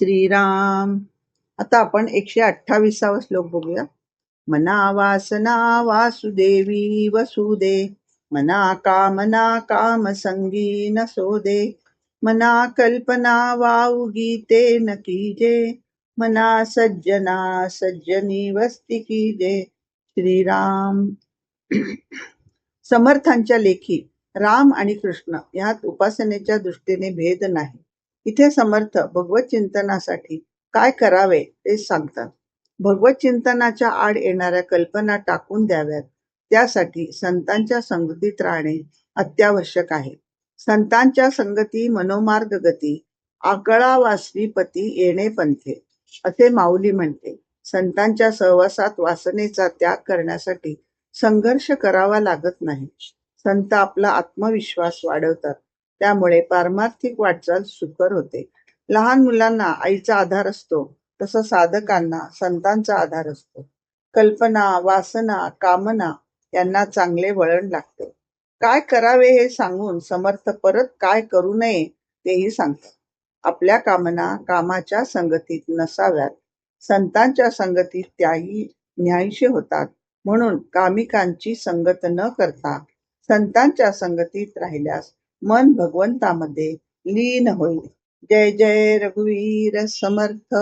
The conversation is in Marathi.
श्रीराम. आता आपण एकशे अठ्ठावीसावा श्लोक बघूया. मना वासना वासुदेवी वसुदे. मना कामना काम संगी नसोदे मना कल्पना वाऊ ते न कीजे. मना सज्जना सज्जनी वस्ती कीजे. श्रीराम. समर्थांच्या लेखी राम आणि कृष्ण यात उपासनेच्या दृष्टीने भेद नाही. इथे समर्थ भगवत चिंतनासाठी काय करावे ते सांगतात. भगवत चिंतनाच्या आड येणाऱ्या कल्पना टाकून द्याव्यात. त्यासाठी संतांच्या संगतीत राहणे अत्यावश्यक आहे. संतांच्या संगती मनोमार्ग गती आकळा वासवी पती येणे पंथे असे माऊली म्हणते. संतांच्या सहवासात वासनेचा त्याग करण्यासाठी संघर्ष करावा लागत नाही. संत आपला आत्मविश्वास वाढवतात. त्यामुळे पारमार्थिक वाटचाल सुकर होते. लहान मुलांना आईचा आधार असतो तसं साधकांना संतांचा आधार असतो. कल्पना वासना कामना यांना चांगले वळण लागते. काय करावे हे सांगून समर्थ परत काय करू नये तेही सांगतात. आपल्या कामना कामाच्या संगतीत नसाव्यात. संतांच्या संगतीत त्याही न्यायशी होतात. म्हणून कामिकांची संगत न करता संतांच्या संगतीत राहिल्यास मन भगवंतामध्ये लीन होईल. जय जय रघुवीर समर्थ.